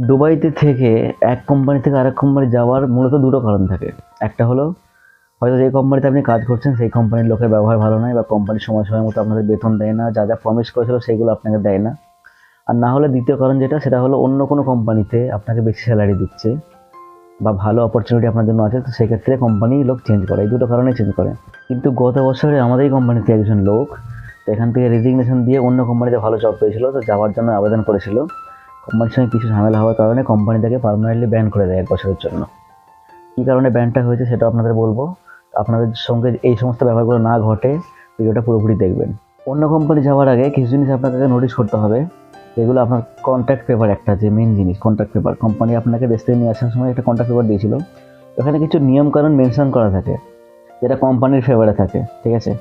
দুবাইতে থেকে এক কোম্পানি থেকে আরেক কোম্পানি যাওয়ার মূলত দুটো কারণ থাকে। একটা হলো, হয়তো যে কোম্পানিতে আপনি কাজ করছেন, সেই কোম্পানির লোকের ব্যবহার ভালো নয় বা কোম্পানির সময় সময় মতো আপনাদের বেতন দেয় না, যা যা প্রমিস করেছিল সেইগুলো আপনাকে দেয় না। আর না হলে দ্বিতীয় কারণ যেটা, সেটা হলো অন্য কোনো কোম্পানিতে আপনাকে বেশি স্যালারি দিচ্ছে বা ভালো অপরচুনিটি আপনার জন্য আছে, তো সেক্ষেত্রে কোম্পানি লোক চেঞ্জ করে। এই দুটো কারণে চেঞ্জ করে। কিন্তু গত বছরে আমাদের কোম্পানিতে একজন লোক এখান থেকে রেজিগনেশন দিয়ে অন্য কোম্পানিতে ভালো জব পেয়েছিল, তো যাওয়ার জন্য আবেদন করেছিল। কোম্পানির সঙ্গে কিছু ঝামেলা হওয়ার কারণে কোম্পানি তাকে পারমানেন্টলি ব্যান করে দেয় এক বছরের জন্য। কী কারণে ব্যানটা হয়েছে সেটা আপনাদের বলব। আপনাদের সঙ্গে এই সমস্ত ব্যাপারগুলো না ঘটে, ভিডিওটা পুরোপুরি দেখবেন। অন্য কোম্পানি যাওয়ার আগে কিছু জিনিস আপনাকে নোটিশ করতে হবে। যেগুলো আপনার কন্ট্যাক্ট পেপার একটা, যে মেন জিনিস কন্ট্যাক্ট পেপার কোম্পানি আপনাকে দেশ থেকে নিয়ে আসার সময় একটা কন্ট্যাক্ট পেপার দিয়েছিল। ওখানে কিছু নিয়মকানুন মেনশন করা থাকে, যেটা কোম্পানির ফেভারে থাকে, ঠিক আছে?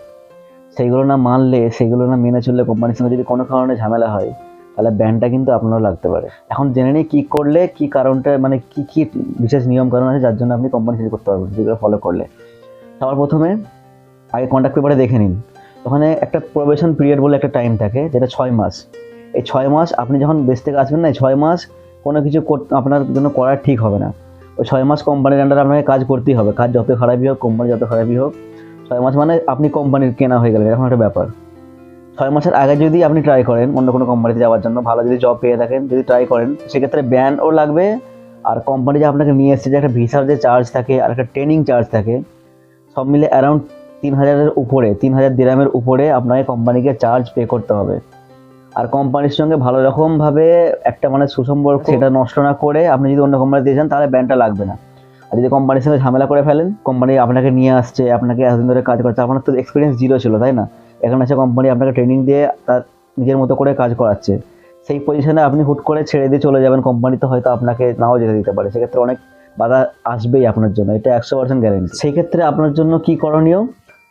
সেইগুলো না মানলে সেগুলো না মেনে চললে কোম্পানির সঙ্গে যদি কোনো কারণে ঝামেলা হয় তাহলে ব্যানটা কিন্তু আপনারও লাগতে পারে। এখন জেনে নিই কী করলে, কী কারণটা মানে কী কী বিশেষ নিয়ম কারণ আছে যার জন্য আপনি কোম্পানি চেঞ্জ করতে পারবেন যেগুলো ফলো করলে। সবার প্রথমে আগে কন্ট্যাক্ট পেপারে দেখে নিন। ওখানে একটা প্রবেশন পিরিয়ড বলে একটা টাইম থাকে, যেটা ছয় মাস। এই ছয় মাস আপনি যখন বেশ থেকে আসবেন না, এই ছয় মাস কোনো কিছু আপনার জন্য করা ঠিক হবে না। ওই ছয় মাস কোম্পানির আন্ডারে আপনাকে কাজ করতেই হবে। কাজ যত খারাপই হোক কোম্পানি যত খারাপই হোক, ছয় মাস মানে আপনি কোম্পানির কেনা হয়ে গেলেন, এরকম একটা ব্যাপার। ছয় মাসের আগে যদি আপনি ট্রাই করেন অন্য কোনো কোম্পানিতে যাওয়ার জন্য ভালো যদি জব পেয়ে থাকেন যদি ট্রাই করেন সেক্ষেত্রে ব্যানও লাগবে। আর কোম্পানি যে আপনাকে নিয়ে এসছে যে একটা ভিসার যে চার্জ থাকে আর একটা ট্রেনিং চার্জ থাকে সব মিলে অ্যারাউন্ড তিন হাজারের উপরে তিন হাজার দিরামের উপরে আপনাকে কোম্পানিকে চার্জ পে করতে হবে। আর কোম্পানির সঙ্গে ভালো রকমভাবে একটা মানে সুসম্পর্ক সেটা নষ্ট না করে আপনি যদি অন্য কোম্পানিতে যান তাহলে ব্যানটা লাগবে না। আর যদি কোম্পানির সঙ্গে ঝামেলা করে ফেলেন কোম্পানি আপনাকে নিয়ে আসছে আপনাকে এতদিন ধরে কাজ করছে আপনার তো এক্সপিরিয়েন্স জিরো ছিল তাই না? এখানে এসে কোম্পানি আপনাকে ট্রেনিং দিয়ে তার নিজের মতো করে কাজ করাচ্ছে। সেই পজিশনে আপনি হুট করে ছেড়ে দিয়ে চলে যাবেন কোম্পানিতে হয়তো আপনাকে নাও যেতে দিতে পারে। সেক্ষেত্রে অনেক বাধা আসবেই আপনার জন্য, এটা একশো পার্সেন্ট গ্যারেন্টি সেই ক্ষেত্রে আপনার জন্য কি করণীয়?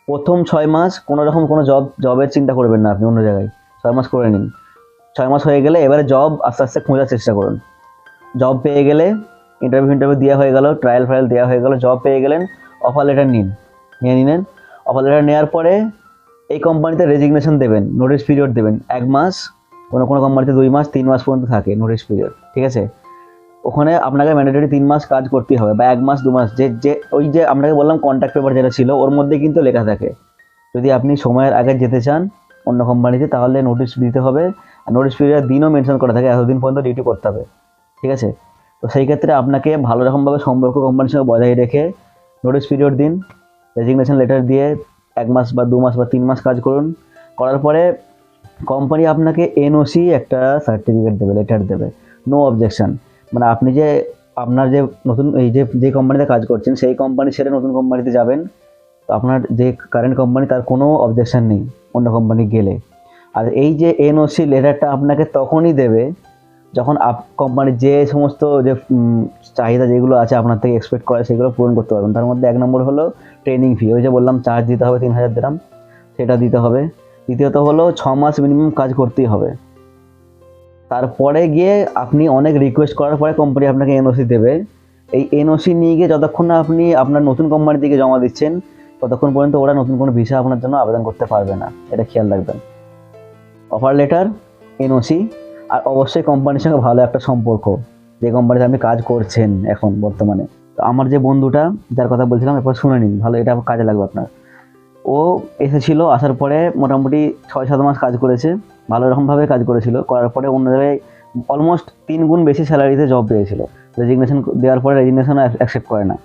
প্রথম ছয় মাস কোনো রকম কোনো জব জবের চিন্তা করবেন না আপনি অন্য জায়গায়। ছয় মাস করে নিন। ছয় মাস হয়ে গেলে এবারে জব আস্তে আস্তে খোঁজার চেষ্টা করুন। জব পেয়ে গেলে ইন্টারভিউ ইন্টারভিউ দেওয়া হয়ে গেল ট্রায়াল ফায়াল দেওয়া হয়ে গেল জব পেয়ে গেলেন অফার লেটার নিন। নিয়ে নিলেন। অফার লেটার নেওয়ার পরে এই কোম্পানিতে রেজিগনেশন দেবেন নোটিস পিরিয়ড দেবেন। এক মাস, কোনো কোনো কোম্পানিতে দুই মাস, তিন মাস পর্যন্ত থাকে নোটিস পিরিয়ড ঠিক আছে? ওখানে আপনাকে ম্যান্ডেটরি তিন মাস কাজ করতেই হবে বা এক মাস, দু মাস, যে যে, ওই যে আপনাকে বললাম কন্ট্যাক্ট পেপার যেটা ছিল, ওর মধ্যে কিন্তু লেখা থাকে। যদি আপনি সময়ের আগে যেতে চান অন্য কোম্পানিতে তাহলে নোটিশ দিতে হবে। আর নোটিশ পিরিয়ড দিনও মেনশন করা থাকে, এতদিন পর্যন্ত ডিউটি করতে হবে, ঠিক আছে? তো সেই ক্ষেত্রে আপনাকে ভালো রকমভাবে সম্পর্ক কোম্পানির সঙ্গে বজায় রেখে নোটিশ পিরিয়ড দিন রেজিগনেশন লেটার দিয়ে এক মাস বা দু মাস বা তিন মাস কাজ করুন। করার পরে কোম্পানি আপনাকে এনওসি একটা সার্টিফিকেট দেবে লেটার দেবে। নো অবজেকশন মানে আপনি যে আপনার যে নতুন, এই যে যে কোম্পানিতে কাজ করছেন, সেই কোম্পানি ছেড়ে নতুন কোম্পানিতে যাবেন। তো আপনার যে কারেন্ট কোম্পানি তার কোনো অবজেকশন নেই অন্য কোম্পানি গেলে। আর এই যে এনওসি লেটারটা আপনাকে তখনই দেবে যখন আপ কোম্পানির যে সমস্ত যে চাহিদা যেগুলো আছে আপনার থেকে এক্সপেক্ট করে সেগুলো পূরণ করতে পারবেন। তার মধ্যে এক নম্বর হলো ট্রেনিং ফি ওই যে বললাম চার্জ দিতে হবে তিন হাজার দিরাম সেটা দিতে হবে। দ্বিতীয়ত হলো ছ মাস মিনিমাম কাজ করতেই হবে। তারপরে গিয়ে আপনি অনেক রিকোয়েস্ট করার পরে কোম্পানি আপনাকে এনওসি দেবে। এই এনওসি নিয়ে গিয়ে যতক্ষণ না আপনি আপনার নতুন কোম্পানির দিকে জমা দিচ্ছেন, ততক্ষণ পর্যন্ত ওরা নতুন কোনো ভিসা আপনার জন্য আবেদন করতে পারবে না। এটা খেয়াল রাখবেন। অফার লেটার এনওসি আর অবশ্যই কোম্পানির সঙ্গে ভালো একটা সম্পর্ক। যে কোম্পানিতে আপনি কাজ করছেন এখন বর্তমানে। তো আমার যে বন্ধুটা, যার কথা বলছিলাম, এরপর শুনে নিন, ভালো এটা কাজে লাগবে আপনার। ও এসেছিল, আসার পরে মোটামুটি ছয় সাত মাস কাজ করেছে, ভালো রকমভাবে কাজ করেছিল। করার পরে অন্য জায়গায় অলমোস্ট তিন গুণ বেশি স্যালারিতে জব পেয়েছিল। রেজিগনেশন দেওয়ার পরে রেজিগনেশন অ্যাকসেপ্ট করে না।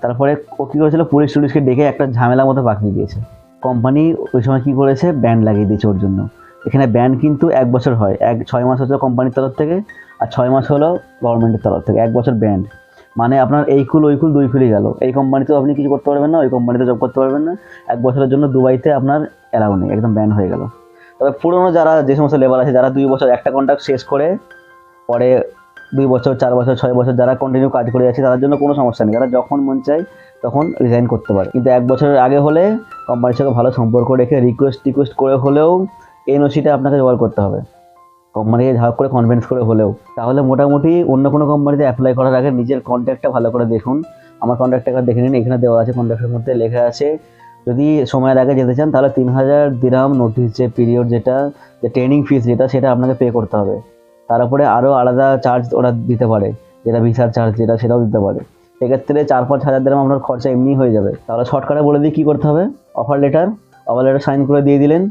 তারপরে ও কী করেছিল পুলিশ টুলিশকে ডেকে একটা ঝামেলা মতো পাকিয়ে দিয়েছে। কোম্পানি ওই সময় কী করেছে ব্যান্ড লাগিয়ে দিয়েছে ওর জন্য। এখানে ব্যান্ড কিন্তু এক বছর হয়। এক, ছয় মাস হচ্ছে কোম্পানির তরফ থেকে আর ছয় মাস হলো গভর্নমেন্টের তরফ থেকে। এক বছর ব্যান্ড মানে আপনার এই কুল, ওই কুল, দুই কুলই গেল। এই কোম্পানিতেও আপনি কিছু করতে পারবেন না, ওই কোম্পানিতে জব করতে পারবেন না। এক বছরের জন্য দুবাইতে আপনার অ্যালাউ নেই, একদম ব্যান হয়ে গেল। তবে পুরোনো যারা, যে সমস্ত লেবার আছে, যারা দুই বছর একটা কন্ট্রাক্ট শেষ করে, পরে দুই বছর, চার বছর, ছয় বছর যারা কন্টিনিউ কাজ করে যাচ্ছে, তাদের জন্য কোনো সমস্যা নেই। যারা যখন মন চায়, তখন রিজাইন করতে পারে। কিন্তু এক বছরের আগে হলে কোম্পানির সঙ্গে ভালো সম্পর্ক রেখে রিকোয়েস্ট টিকোয়েস্ট করে হলেও এনওসিটা আপনাকে জোগাড় করতে হবে। কোম্পানিকে ঝাঁক করে কনভিন্স করে হলেও। তাহলে মোটামুটি অন্য কোনো কোম্পানিতে অ্যাপ্লাই করার আগে নিজের কন্ট্যাক্টটা ভালো করে দেখুন। আমার কন্ট্যাক্ট টাকা দেখে নিন, এখানে দেওয়া আছে কন্ট্যাক্টের মধ্যে লেখা আছে, যদি সময়ের আগে যেতে চান তাহলে তিন হাজার দিরাম নোটিশ যে পিরিয়ড যেটা, যে ট্রেনিং ফিস যেটা, সেটা আপনাকে পে করতে হবে। তার উপরে আরও আলাদা চার্জ ওরা দিতে পারে, যেটা ভিসার চার্জ যেটা, সেটাও দিতে পারে। সেক্ষেত্রে চার পাঁচ হাজার দিলাম আপনার খরচা এমনি হয়ে যাবে। তাহলে শর্টকাটে বলে দিই কী করতে হবে? Offer letter offer letter sign করে দিয়ে দিলেন।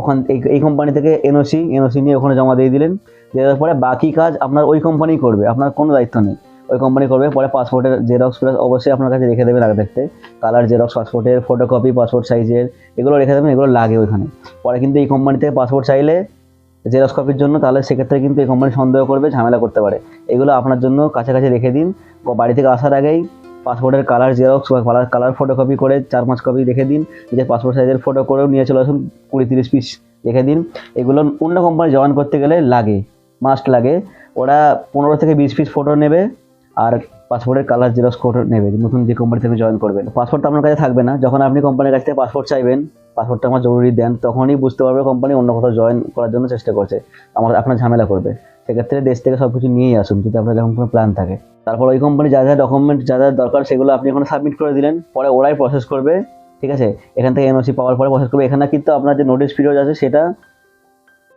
ওখান এই এই কোম্পানি থেকে এনওসি এনওসি নিয়ে ওখানে জমা দিয়ে দিলেন। দেওয়ার পরে বাকি কাজ আপনার ওই কোম্পানি করবে, আপনার কোনো দায়িত্ব নেই। ওই কোম্পানি করবে, পরে পাসপোর্টের জেরক্স প্লাস অবশ্যই আপনার কাছে রেখে দেবেন আগে থাকতে কালার জেরক্স পাসপোর্টের ফটোকপি পাসপোর্ট সাইজের এগুলো রেখে দেবেন, এগুলো লাগে ওইখানে। পরে কিন্তু এই কোম্পানি থেকে পাসপোর্ট চাইলে জেরক্স কপির জন্য, তাহলে সেক্ষেত্রে কিন্তু এই কোম্পানি সন্দেহ করবে, ঝামেলা করতে পারে। এগুলো আপনার জন্য কাছাকাছি রেখে দিন। বাড়ি থেকে আসার আগেই পাসপোর্টের কালার জেরক্স বা কালার কালার ফটোকপি করে চার পাঁচ কপি রেখে দিন। নিজের পাসপোর্ট সাইজের ফটো করেও নিয়ে চলে আসুন, কুড়ি তিরিশ পিস রেখে দিন। এগুলো অন্য কোম্পানি জয়েন করতে গেলে লাগে মাস্ট লাগে। ওরা পনেরো থেকে বিশ পিস ফটো নেবে আর পাসপোর্টের কালার জেরক্স ফটো নেবে, নতুন যে কোম্পানি থেকে জয়েন করবেন। পাসপোর্ট আপনার কাছে থাকবে না। যখন আপনি কোম্পানির কাছ থেকে পাসপোর্ট চাইবেন পাসপোর্টটা আমার জরুরি দেন, তখনই বুঝতে পারবে কোম্পানি অন্য কোথাও জয়েন করার জন্য চেষ্টা করছে। আমার, আপনার ঝামেলা করবে। সেক্ষেত্রে দেশ থেকে সব কিছু নিয়েই আসুন, যদি আপনার যখন কোনো প্ল্যান থাকে। তারপর ওই কোম্পানি যা যা ডকুমেন্ট যা যা দরকার সেগুলো আপনি এখন সাবমিট করে দিলেন, পরে ওরাই প্রসেস করবে, ঠিক আছে? এখান থেকে এনওসি পাওয়ার পরে প্রসেস করবে। এখানে কিন্তু আপনার যে নোটিশ পিরিয়ড আছে সেটা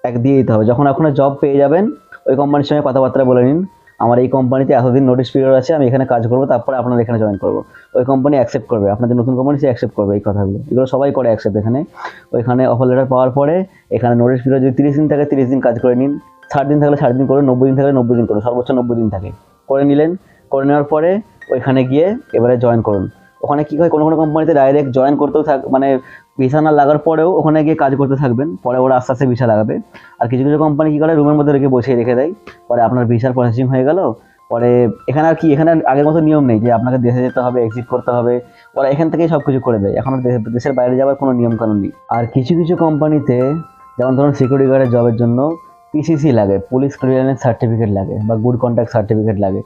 এক দিয়ে দিতে হবে। যখন আপনার জব পেয়ে যাবেন, ওই কোম্পানির সঙ্গে কথাবার্তা বলে নিন। আমার এই কোম্পানিতে এতদিন নোটিশ পিরিয়ড আছে, আমি এখানে কাজ করব, তারপরে আপনার এখানে জয়েন করব। ওই কোম্পানি অ্যাকসেপ্ট করবে। আপনার যে নতুন কোম্পানি সে অ্যাকসেপ্ট করবে এই কথাগুলো। এগুলো সবাই করে অ্যাকসেপ্ট এখানে। ওইখানে অফার লেটার পাওয়ার পরে, এখানে নোটিশ পিরিয়ড যদি তিরিশ দিন থাকে, তিরিশ দিন কাজ করে নিন। ষাট দিন থাকলে ষাট দিন করে, নব্বই দিন থাকলে নব্বই দিন করুন সর্বোচ্চ নব্বই দিন থাকে। করে নিলেন, করে নেওয়ার পরে ওইখানে গিয়ে এবারে জয়েন করুন। ওখানে কী হয়, কোনো কোনো কোম্পানিতে ডাইরেক্ট জয়েন করতেও থাক মানে ভিসা না লাগার পরেও ওখানে গিয়ে কাজ করতে থাকবেন, পরে ওরা আস্তে আস্তে ভিসা লাগাবে। আর কিছু কিছু কোম্পানি কী করে রুমের মধ্যে রেখে বসিয়ে রেখে দেয়। পরে আপনার ভিসার প্রসেসিং হয়ে গেল, পরে এখানে আর কি, এখানে আগের মতো নিয়ম নেই যে আপনাকে দেশে যেতে হবে এক্সিট করতে হবে। ওরা এখান থেকেই সব কিছু করে দেয়। এখন দেশের বাইরে যাওয়ার কোনো নিয়ম কানুন নেই। আর কিছু কিছু কোম্পানিতে যেমন ধরুন সিকিউরিটি গার্ডের জবের জন্য পিসিসি লাগে পুলিশ ক্লিয়ারেন্স সার্টিফিকেট লাগে বা গুড কন্ট্যাক্ট সার্টিফিকেট লাগে।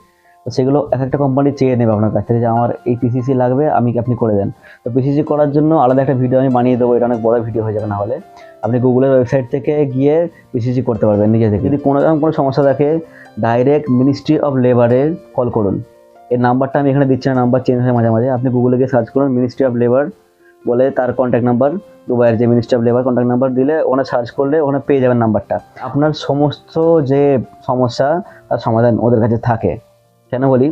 তো সেগুলো এক একটা কোম্পানি চেয়ে নেবে আপনার কাছ থেকে যে আমার এই পিসিসি লাগবে, আমি কি আপনি করে দেন? তো পিসিসি করার জন্য আলাদা একটা ভিডিও আমি বানিয়ে দেবো, এটা অনেক বড় ভিডিও হয়ে যাবে না হলে। আপনি গুগলের ওয়েবসাইট থেকে গিয়ে পিসিসি করতে পারবেন নিজে থেকে। যদি কোনো রকম কোনো সমস্যা থাকে ডাইরেক্ট মিনিস্ট্রি অফ লেবারে কল করুন। এর নাম্বারটা আমি এখানে দিচ্ছি না নাম্বার চেঞ্জ হয় মাঝে মাঝে। আপনি গুগলে গিয়ে সার্চ করুন মিনিস্ট্রি অফ লেবার বলে তার কন্ট্যাক্ট নাম্বার দুবাইয়ের যে ministry of labour contact number দিলে ওখানে সার্চ করলে ওখানে পেয়ে যাবেন নাম্বারটা আপনার সমস্ত যে সমস্যা তার সমাধান ওদের কাছে থাকে। কেন বলি?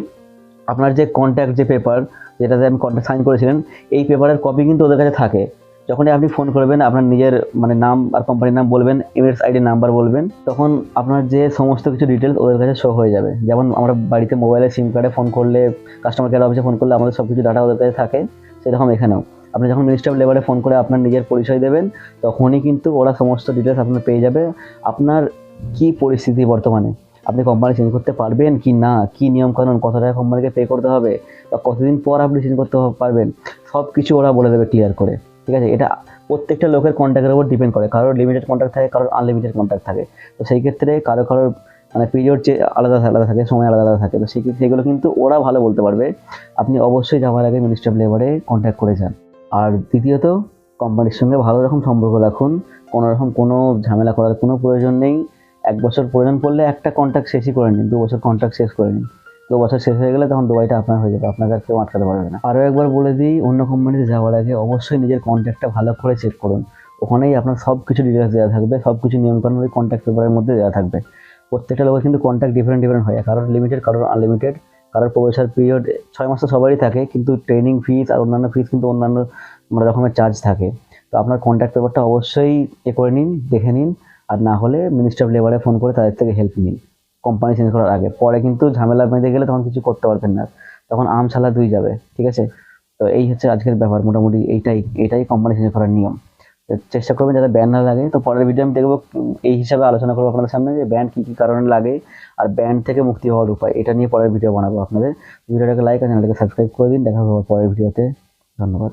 আপনার যে কন্ট্যাক্ট যে পেপার যেটাতে আমি কন্ট্যাক্ট সাইন করেছিলেন, এই পেপারের কপি কিন্তু ওদের কাছে থাকে। যখনই আপনি ফোন করবেন, আপনার নিজের মানে নাম আর কোম্পানির নাম বলবেন ইমেলস আইডি নাম্বার বলবেন, তখন আপনার যে সমস্ত কিছু ডিটেলস ওদের কাছে শো হয়ে যাবে। যেমন আমরা বাড়িতে মোবাইলে সিম কার্ডে ফোন করলে কাস্টমার কেয়ার অফিসে ফোন করলে আমাদের সব কিছু ডাটা ওদের কাছে থাকে, সেরকম এখানেও। আপনি যখন মিনিস্টার অফ লেবারে ফোন করে আপনার নিজের পরিচয় দেবেন, তখনই কিন্তু ওরা সমস্ত ডিটেলস আপনার পেয়ে যাবে। আপনার কি পরিস্থিতি বর্তমানে? আপনি কোম্পানি চেঞ্জ করতে পারবেন কি না? কী নিয়ম কানুন কত টাকা কোম্পানিকে পে করতে হবে? বা কতদিন পর আপনি চেঞ্জ করতে পারবেন? সব কিছু ওরা বলে দেবে ক্লিয়ার করে। ঠিক আছে? এটা প্রত্যেকটা লোকের কন্ট্যাক্টের উপর ডিপেন্ড করে। কারোর লিমিটেড কন্ট্যাক্ট থাকে, কারোর আনলিমিটেড কন্ট্যাক্ট থাকে। তো সেই ক্ষেত্রে কারও কারোর মানে পিরিয়ড যে আলাদা আলাদা থাকে, সময় আলাদা আলাদা থাকে। তো সেই সেগুলো কিন্তু ওরা ভালো বলতে পারবে। আপনি অবশ্যই যাওয়ার আগে মিনিস্টার অফ লেবারে কন্ট্যাক্ট করে যান। আর দ্বিতীয়ত কোম্পানির সঙ্গে ভালো রকম সম্পর্ক রাখুন। কোনো রকম কোনো ঝামেলা করার কোনো প্রয়োজন নেই। এক বছর প্রয়োজন পড়লে একটা কন্ট্যাক্ট শেষই করে নিন, দু বছর কন্ট্যাক্ট শেষ করে নিন। দু বছর শেষ হয়ে গেলে তখন দুবাইটা আপনার হয়ে যাবে, আপনাকে আর কেউ আটকাতে পারবে না। আরও একবার বলে দিই, অন্য কোম্পানিতে যাওয়ার আগে অবশ্যই নিজের কন্ট্যাক্টটা ভালো করে চেক করুন। ওখানেই আপনার সব কিছু ডিটেলস দেওয়া থাকবে সব কিছু নিয়মকানুন ওই কন্ট্যাক্ট পেপারের মধ্যে দেওয়া থাকবে। প্রত্যেকটা লোকের কিন্তু কন্ট্যাক্ট ডিফারেন্ট ডিফারেন্ট হয়, কারোর লিমিটেড কারোর আনলিমিটেড কারোর প্রবেশার পিরিয়ড ছয় মাস তো সবারই থাকে, কিন্তু ট্রেনিং ফিস আর অন্যান্য ফিস কিন্তু অন্যান্য মানে রকমের চার্জ থাকে। তো আপনার কন্ট্যাক্ট পেপারটা অবশ্যই এ করে নিন, দেখে নিন, আর না হলে মিনিস্টার অফ লেবারে ফোন করে তাদের থেকে হেল্প নিন। কোম্পানি চেঞ্জ করার আগে। পরে কিন্তু ঝামেলা বেঁধে গেলে তখন কিছু করতে পারবেন না। তখন আম ছালা দুই যাবে, ঠিক আছে? তো এই হচ্ছে আজকের ব্যাপার। মোটামুটি এইটাই, এটাই কোম্পানি চেঞ্জ করার নিয়ম। চেষ্টা করবেন যাতে ব্যান না লাগে। তো পরের ভিডিও আমি দেখব এই হিসাবে আলোচনা করব আপনাদের সামনে যে ব্যান্ড কী কী কারণে লাগে আর ব্যান্ড থেকে মুক্তি হওয়ার উপায়। এটা নিয়ে পরের ভিডিও বানাবো আপনাদের। ভিডিওটাকে লাইক আর চ্যানেলটাকে সাবস্ক্রাইব করে দিন। দেখা হবে পরের ভিডিওতে ধন্যবাদ।